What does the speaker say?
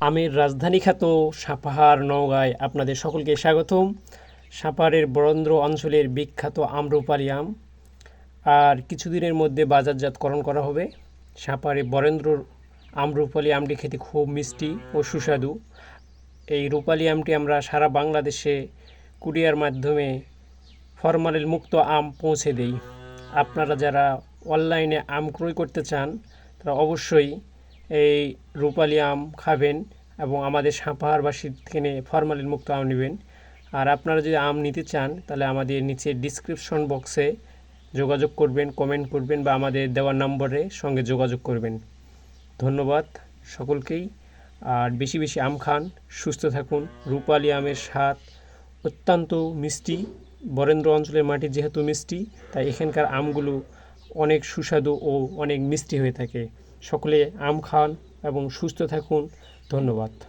আমের রাজধানী খ্যাত সাপাহার নওগাঁয় আপনাদের সকলকে স্বাগতম। সাপাহারের বরেন্দ্র অঞ্চলের বিখ্যাত আম্রপালি আম আর কিছুদিনের মধ্যে বাজারজাতকরণ করা হবে। সাপাহারের বরেন্দ্র আম্রপালি আমটি খেতে খুব মিষ্টি ও সুস্বাদু। এই রূপালি আমটি আমরা সারা বাংলাদেশে কুরিয়ার মাধ্যমে ফরমালিন মুক্ত আম পৌঁছে দেই। আপনারা যারা অনলাইনে আম ক্রয় করতে চান, তারা অবশ্যই এই রূপালি আম খাবেন এবং আমাদের সাপাহারবাসীর থেকে ফরমালিন মুক্ত আম নেবেন। আর আপনারা যদি আম নিতে চান, তাহলে আমাদের নিচে ডিসক্রিপশন বক্সে যোগাযোগ করবেন কমেন্ট করবেন বা আমাদের দেওয়ার নম্বরে সঙ্গে যোগাযোগ করবেন। ধন্যবাদ সকলকেই। আর বেশি বেশি আম খান, সুস্থ থাকুন। রূপালি আমের স্বাদ অত্যন্ত মিষ্টি। বরেন্দ্র অঞ্চলের মাটি যেহেতু মিষ্টি, তাই এখানকার আমগুলো অনেক সুস্বাদু ও অনেক মিষ্টি হয়ে থাকে। সকলে আম খান এবং সুস্থ থাকুন। ধন্যবাদ।